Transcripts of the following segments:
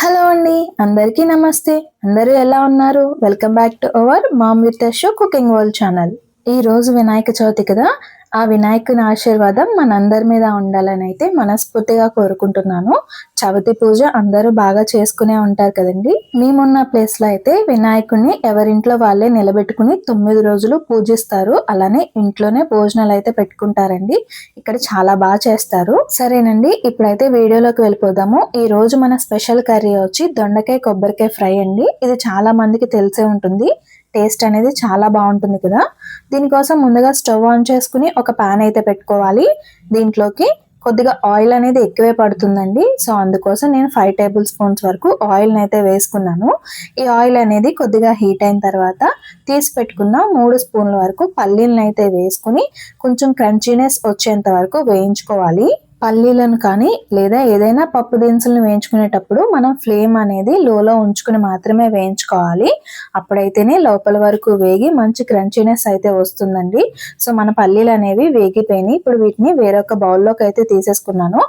Hello అండి అందరికీ నమస్తే. అందరూ ఎలా ఉన్నారు? Welcome back to our mom with show cooking world channel. ఈ రోజు వినాయక చవితి కదా ఆ వినాయకుని ఆశీర్వాదం మనందరి మీద ఉండాలని అయితే మనస్ఫూర్తిగా కోరుకుంటున్నాను. చవితి పూజ అందరూ బాగా చేసుకునే ఉంటారు కదండి. మేమున్న ప్లేస్లో అయితే వినాయకుడిని ఎవరింట్లో వాళ్ళే నిలబెట్టుకుని తొమ్మిది రోజులు పూజిస్తారు. అలానే ఇంట్లోనే భోజనాలు అయితే పెట్టుకుంటారండి. ఇక్కడ చాలా బాగా చేస్తారు. సరేనండి ఇప్పుడైతే వీడియోలోకి వెళ్ళిపోదాము. ఈ రోజు మన స్పెషల్ కర్రీ వచ్చి దొండకాయ కొబ్బరికాయ ఫ్రై అండి. ఇది చాలా మందికి తెలిసే ఉంటుంది. టేస్ట్ అనేది చాలా బాగుంటుంది కదా. దీనికోసం ముందుగా స్టవ్ ఆన్ చేసుకుని ఒక ప్యాన్ అయితే పెట్టుకోవాలి. దీంట్లోకి కొద్దిగా ఆయిల్ అనేది ఎక్కువే పడుతుందండి. సో అందుకోసం నేను ఫైవ్ టేబుల్ స్పూన్స్ వరకు ఆయిల్ని అయితే వేసుకున్నాను. ఈ ఆయిల్ అనేది కొద్దిగా హీట్ అయిన తర్వాత తీసి పెట్టుకున్న మూడు స్పూన్ల వరకు పల్లీలను అయితే వేసుకుని కొంచెం క్రంచీనెస్ వచ్చేంత వరకు వేయించుకోవాలి. పల్లీలను కానీ లేదా ఏదైనా పప్పు దినుసులను వేయించుకునేటప్పుడు మనం ఫ్లేమ్ అనేది లోలో ఉంచుకుని మాత్రమే వేయించుకోవాలి. అప్పుడైతేనే లోపల వరకు వేగి మంచి క్రంచీనెస్ అయితే వస్తుందండి. సో మన పల్లీలు అనేవి వేగిపోయినాయి. ఇప్పుడు వీటిని వేరొక బౌల్లోకి అయితే తీసేసుకున్నాను.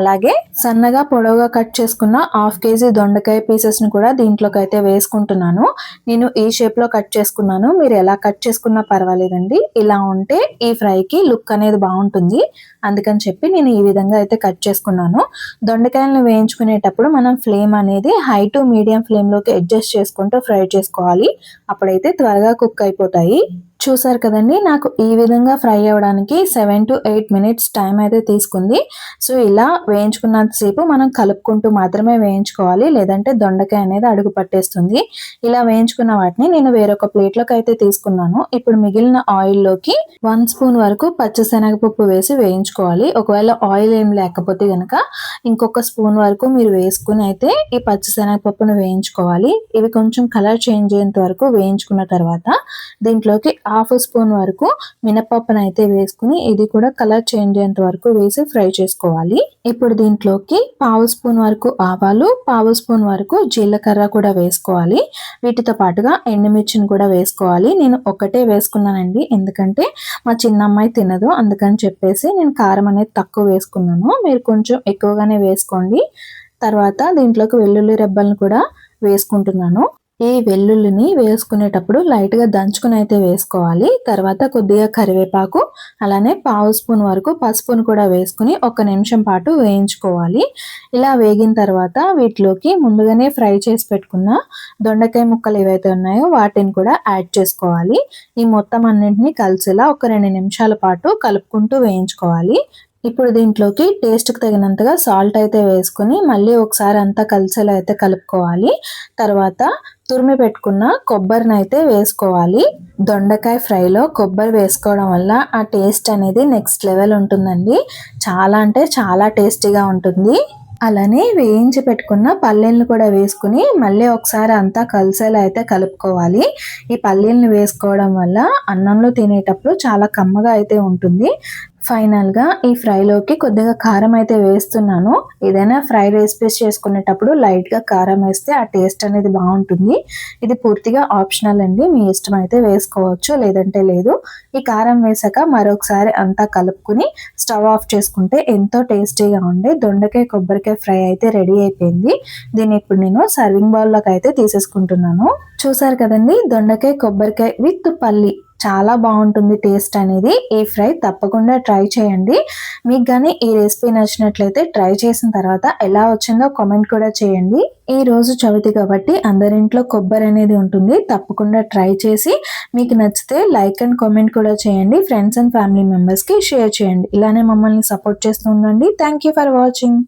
అలాగే సన్నగా పొడవుగా కట్ చేసుకున్న హాఫ్ కేజీ దొండకాయ పీసెస్ని కూడా దీంట్లోకి అయితే వేసుకుంటున్నాను. నేను ఈ షేప్లో కట్ చేసుకున్నాను. మీరు ఎలా కట్ చేసుకున్నా పర్వాలేదండి. ఇలా ఉంటే ఈ ఫ్రైకి లుక్ అనేది బాగుంటుంది. అందుకని చెప్పి నేను ఈ విధంగా అయితే కట్ చేసుకున్నాను. దొండకాయలను వేయించుకునేటప్పుడు మనం ఫ్లేమ్ అనేది హై టు మీడియం ఫ్లేమ్లోకి అడ్జస్ట్ చేసుకుంటూ ఫ్రై చేసుకోవాలి. అప్పుడైతే త్వరగా కుక్ అయిపోతాయి. చూసారు కదండి నాకు ఈ విధంగా ఫ్రై అవ్వడానికి seven to eight minutes time అయితే తీసుకుంది. సో ఇలా వేయించుకున్నంతసేపు మనం కలుపుకుంటూ మాత్రమే వేయించుకోవాలి. లేదంటే దొండకాయ అనేది అడుగు పట్టేస్తుంది. ఇలా వేయించుకున్న వాటిని నేను వేరొక ప్లేట్లోకి అయితే తీసుకున్నాను. ఇప్పుడు మిగిలిన ఆయిల్లోకి వన్ స్పూన్ వరకు పచ్చిశనగపప్పు వేసి వేయించుకోవాలి. ఒకవేళ ఆయిల్ ఏం లేకపోతే కనుక ఇంకొక స్పూన్ వరకు మీరు వేసుకుని అయితే ఈ పచ్చిశనగపప్పును వేయించుకోవాలి. ఇవి కొంచెం కలర్ చేంజ్ అయ్యేంత వరకు వేయించుకున్న తర్వాత దీంట్లోకి హాఫ్ స్పూన్ వరకు మినపప్పును అయితే వేసుకుని ఇది కూడా కలర్ చేంజ్ అయ్యేంత వరకు వేసి ఫ్రై చేసుకోవాలి. ఇప్పుడు దీంట్లోకి పావు స్పూన్ వరకు ఆవాలు పావు స్పూన్ వరకు జీలకర్ర కూడా వేసుకోవాలి. వీటితో పాటుగా ఎండుమిర్చిని కూడా వేసుకోవాలి. నేను ఒకటే వేసుకున్నానండి ఎందుకంటే మా చిన్న అమ్మాయి తినదు అందుకని చెప్పేసి నేను కారం అనేది తక్కువ వేసుకున్నాను. మీరు కొంచెం ఎక్కువగానే వేసుకోండి. తర్వాత దీంట్లోకి వెల్లుల్లి రెబ్బలను కూడా వేసుకుంటున్నాను. ఈ వెల్లుల్లిని వేసుకునేటప్పుడు లైట్గా దంచుకుని అయితే వేసుకోవాలి. తర్వాత కొద్దిగా కరివేపాకు అలానే పావు స్పూన్ వరకు పసుపును కూడా వేసుకుని ఒక నిమిషం పాటు వేయించుకోవాలి. ఇలా వేగిన తర్వాత వీటిలోకి ముందుగానే ఫ్రై చేసి పెట్టుకున్న దొండకాయ ముక్కలు ఏవైతే ఉన్నాయో వాటిని కూడా యాడ్ చేసుకోవాలి. ఈ మొత్తం అన్నింటినీ కలిసేలా ఒక రెండు నిమిషాల పాటు కలుపుకుంటూ వేయించుకోవాలి. ఇప్పుడు దీంట్లోకి టేస్ట్కి తగినంతగా సాల్ట్ అయితే వేసుకుని మళ్ళీ ఒకసారి అంతా కలిసేలా అయితే కలుపుకోవాలి. తర్వాత తురిమి పెట్టుకున్న కొబ్బరిని అయితే వేసుకోవాలి. దొండకాయ ఫ్రైలో కొబ్బరి వేసుకోవడం వల్ల ఆ టేస్ట్ అనేది నెక్స్ట్ లెవెల్ ఉంటుందండి. చాలా అంటే చాలా టేస్టీగా ఉంటుంది. అలానే వేయించి పెట్టుకున్న పల్లీలను కూడా వేసుకుని మళ్ళీ ఒకసారి అంతా కలిసేలా అయితే కలుపుకోవాలి. ఈ పల్లీలను వేసుకోవడం వల్ల అన్నంలో తినేటప్పుడు చాలా కమ్మగా అయితే ఉంటుంది. ఫైనల్గా ఈ ఫ్రైలోకి కొద్దిగా కారం అయితే వేస్తున్నాను. ఏదైనా ఫ్రై రెసిపీస్ చేసుకునేటప్పుడు లైట్గా కారం వేస్తే ఆ టేస్ట్ అనేది బాగుంటుంది. ఇది పూర్తిగా ఆప్షనల్ అండి. మీ ఇష్టం అయితే వేసుకోవచ్చు లేదంటే లేదు. ఈ కారం వేసాక మరొకసారి అంతా కలుపుకుని స్టవ్ ఆఫ్ చేసుకుంటే ఎంతో టేస్టీగా ఉండే దొండకాయ కొబ్బరికాయ ఫ్రై అయితే రెడీ అయిపోయింది. దీన్ని ఇప్పుడు నేను సర్వింగ్ బౌల్లోకి అయితే తీసేసుకుంటున్నాను. చూసారు కదండి? దొండకాయ కొబ్బరికాయ విత్ పల్లి. చాలా బాగుంటుంది టేస్ట్ అనేది. ఈ ఫ్రై తప్పకుండా ట్రై చేయండి. మీకు కానీ ఈ రెసిపీ నచ్చినట్లయితే ట్రై చేసిన తర్వాత ఎలా వచ్చిందో కామెంట్ కూడా చేయండి. ఈ రోజు చవితి కాబట్టి అందరింట్లో కొబ్బరి అనేది ఉంటుంది. తప్పకుండా ట్రై చేసి మీకు నచ్చితే లైక్ అండ్ కామెంట్ కూడా చేయండి. ఫ్రెండ్స్ అండ్ ఫ్యామిలీ మెంబర్స్కి షేర్ చేయండి. ఇలానే మమ్మల్ని సపోర్ట్ చేస్తూ ఉండండి. Thank for watching.